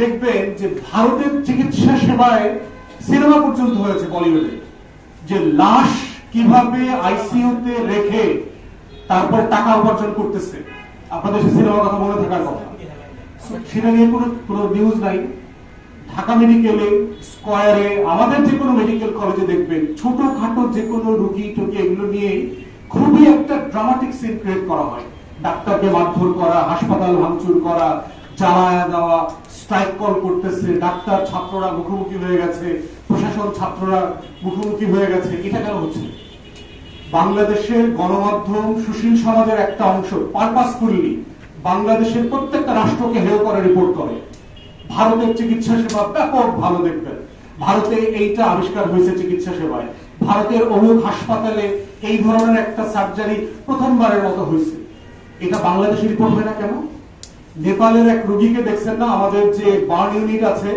দেখবেন যে ভারতের চিকিৎসা সেবায় সিনেমা পর্যন্ত হয়েছে বলিউডে। যে লাশ কীভাবে আইসিইউতে রেখে তারপর টাকা উপার্জন করতেছে, আপনাদের সে সিনেমার কথা মনে থাকার কথা। সেটা নিয়ে কোনো কোনো নিউজ নাই। ঢাকা মেডিকেলে স্কয়ারে আমাদের যে কোনো মেডিকেল কলেজে দেখবেন, ছোটখাটো যে কোনো রুগী টুগি এগুলো নিয়ে খুবই একটা ড্রামাটিক সিন ক্রিয়েট করা হয়। ডাক্তারকে মারধর করা, হাসপাতাল ভাঙচুর করা জ্বালায়া দেওয়া স্ট্রাইক কল করতেছে, ডাক্তার ছাত্ররা মুখোমুখি হয়ে গেছে, প্রশাসন ছাত্ররা মুখোমুখি হয়ে গেছে, এটা কেন হচ্ছে? বাংলাদেশের গণমাধ্যম সুশীল সমাজের একটা অংশ পারপাসফুলি বাংলাদেশের প্রত্যেকটা রাষ্ট্রকে হেয় করে রিপোর্ট করে। ভারতের চিকিৎসা সেবা ব্যাপক ভালো দেখবেন। ভারতে এইটা আবিষ্কার হয়েছে চিকিৎসা সেবায়। ভারতের অমুক হাসপাতালে এই ধরনের একটা সার্জারি প্রথমবারের মতো হয়েছে। এটা বাংলাদেশে রিপোর্ট হয় না কেন? নেপালের এক রোগীকে দেখছেন না? আমাদের যে বার্ন ইউনিট আছে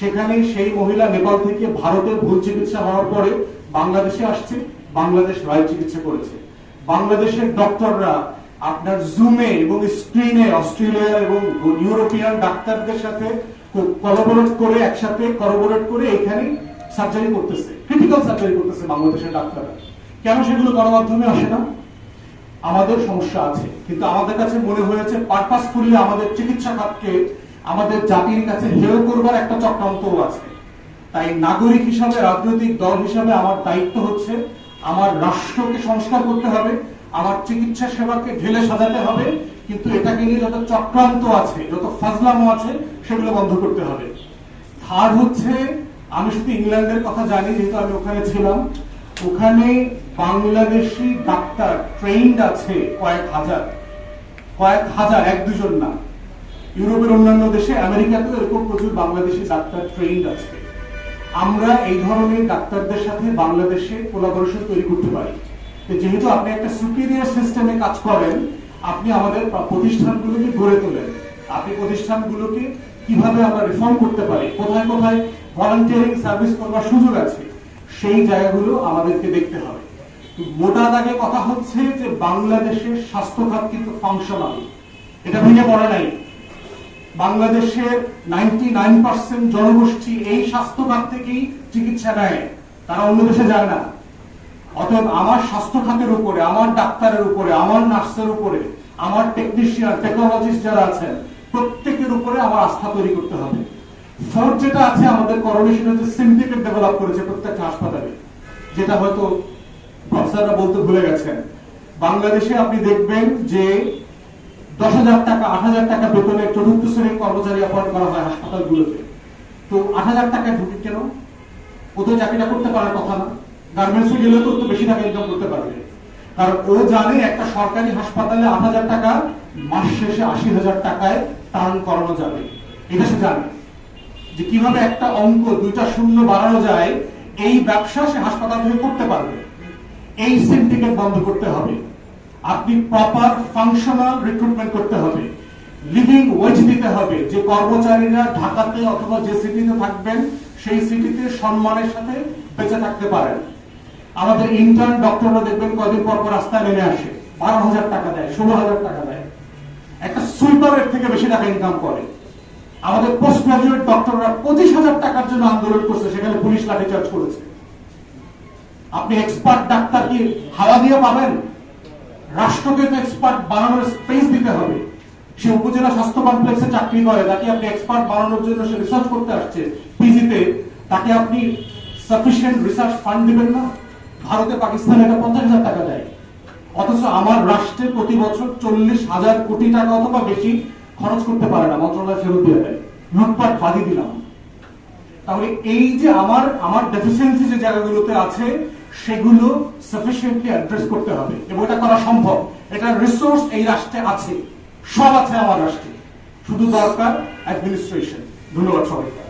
সেখানে সেই মহিলা নেপাল থেকে ভারতের ভুল চিকিৎসা হওয়ার পরে বাংলাদেশে আসছে, বাংলাদেশ রায় চিকিৎসা করেছে। বাংলাদেশের ডক্টররা আপনার জুমে এবং স্ক্রিনে অস্ট্রেলিয়া এবং ইউরোপিয়ান ডাক্তারদের সাথে কলাবোরেট করে, একসাথে করবোরেট করে এখানে সার্জারি করতেছে ক্রিটিক্যাল সার্জারি করতেছে বাংলাদেশের ডাক্তাররা। কেন সেগুলো গণমাধ্যমে আসে না? আমাদের সমস্যা আছে। কিন্তু আমাদের কাছে মনে হয়েছে পারপাস পারপাসফুলি আমাদের চিকিৎসা খাতকে আমাদের জাতির কাছে হেয় করবার একটা চক্রান্তও আছে। তাই নাগরিক হিসাবে, রাজনৈতিক দল হিসাবে আমার দায়িত্ব হচ্ছে, আমার রাষ্ট্রকে সংস্কার করতে হবে, আমার চিকিৎসা সেবাকে ঢেলে সাজাতে হবে, কিন্তু এটাকে নিয়ে যত চক্রান্ত আছে, যত ফাজলামো আছে, সেগুলো বন্ধ করতে হবে। থার্ড হচ্ছে, আমি শুধু ইংল্যান্ডের কথা জানি, যেহেতু আমি ওখানে ছিলাম ওখানে বাংলাদেশি ডাক্তার ট্রেন্ড আছে কয়েক হাজার। কয়েক হাজার, এক দুজন না। ইউরোপের অন্যান্য দেশে, আমেরিকাতেও এরকম প্রচুর বাংলাদেশি ডাক্তার ট্রেন্ড আছে। আমরা এই ধরনের ডাক্তারদের সাথে বাংলাদেশে কোলাবোরেশন তৈরি করতে পারি। যেহেতু আপনি একটা সুপিরিয়র সিস্টেমে কাজ করেন, আপনি আমাদের প্রতিষ্ঠানগুলোকে গড়ে তোলেন। আপনি প্রতিষ্ঠানগুলোকে কীভাবে আমরা রিফর্ম করতে পারি? কোথায় কোথায় ভলান্টিয়ারিং সার্ভিস করবার সুযোগ আছে? সেই জায়গাগুলো আমাদেরকে দেখতে হবে। মোটা দাগে কথা হচ্ছে যে বাংলাদেশের স্বাস্থ্য খাত কিন্তু ফাংশনাল এটা ভেঙে পড়ে নাই। বাংলাদেশের নাইনটি নাইন পার্সেন্ট জনগোষ্ঠী এই স্বাস্থ্য খাত থেকেই চিকিৎসা নেয়। তারা অন্য দেশে যায় না। অতএব আমার স্বাস্থ্য খাতের উপরে, আমার ডাক্তারের উপরে, আমার নার্সের উপরে, আমার টেকনিশিয়ান টেকনোলজিস্ট যারা আছেন, প্রত্যেকের উপরে আমার আস্থা তৈরি করতে হবে। ফোর্থ যেটা আছে আমাদের করণীয় সেটা হচ্ছে সিন্ডিকেট ডেভেলপ করেছে প্রত্যেকটা হাসপাতালে। যেটা হয়তো প্রফেসররা বলতে ভুলে গেছেন। বাংলাদেশে আপনি দেখবেন যে দশ হাজার টাকা, আট হাজার টাকা বেতনে চতুর্থ শ্রেণির কর্মচারী অপহরণ করা হয় হাসপাতালগুলোতে। তো আট হাজার টাকায় ঢুকে কেন? ও তো চাকরিটা করতে পারার কথা না। গার্মেন্টসে গেলে তো বেশি টাকা ইনকাম করতে পারবে। কারণ ও জানে একটা সরকারি হাসপাতালে আট হাজার টাকা, মাস শেষে আশি হাজার টাকায় টার্ন করানো যাবে। এটা সে জানে। যে কীভাবে একটা অঙ্ক দুইটা শূন্য বাড়ানো যায়, এই ব্যবসা সে হাসপাতাল থেকে করতে পারবে। এই সিন্ডিকেট বন্ধ করতে হবে। আপনি প্রপার ফাংশনাল রিক্রুটমেন্ট করতে হবে। লিভিং ওয়েজ দিতে হবে। যে কর্মচারীরা ঢাকাতে অথবা যে সিটিতে থাকবেন, সেই সিটিতে সম্মানের সাথে বেঁচে থাকতে পারেন। আমাদের ইন্টার্ন ডক্টররা দেখবেন কদিন পর পর রাস্তায় নেমে আসে। বারো হাজার টাকা দেয়, ষোলো হাজার টাকা দেয়। একটা সুইপারের থেকে বেশি টাকা ইনকাম করে। আমাদের পোস্ট গ্রাজুয়েট ডক্টররা পঁচিশ হাজার টাকার জন্য আন্দোলন করছে, সেখানে পুলিশ লাঠিচার্জ করেছে। আপনি এক্সপার্ট ডাক্তার কি হাওয়া দিয়ে পাবেন? রাষ্ট্রকে তো এক্সপার্ট বানানোর স্পেস দিতে হবে। সে উপজেলা স্বাস্থ্য কমপ্লেক্সে চাকরি করে, তাকে আপনি এক্সপার্ট বানানোর জন্য সে রিসার্চ করতে আসছে পিজিতে তাকে আপনি সাফিসিয়েন্ট রিসার্চ ফান্ড দিবেন না? ভারতে পাকিস্তানে এটা পঞ্চাশ হাজার টাকা দেয়। অথচ আমার রাষ্ট্রে প্রতি বছর চল্লিশ হাজার কোটি টাকা অথবা বেশি খরচ করতে পারে না, মন্ত্রণালয় ফেরত দিয়ে দেয়। লুটপাট বাদি দিলাম। তাহলে এই যে আমার আমার ডেফিসিয়েন্সি যে জায়গাগুলোতে আছে, সেগুলো সাফিসিয়েন্টলি অ্যাড্রেস করতে হবে এবং এটা করা সম্ভব। এটা রিসোর্স এই রাষ্ট্রে আছে, সব আছে আমার রাষ্ট্রে। শুধু দরকার অ্যাডমিনিস্ট্রেশন ধন্যবাদ সবাইকে।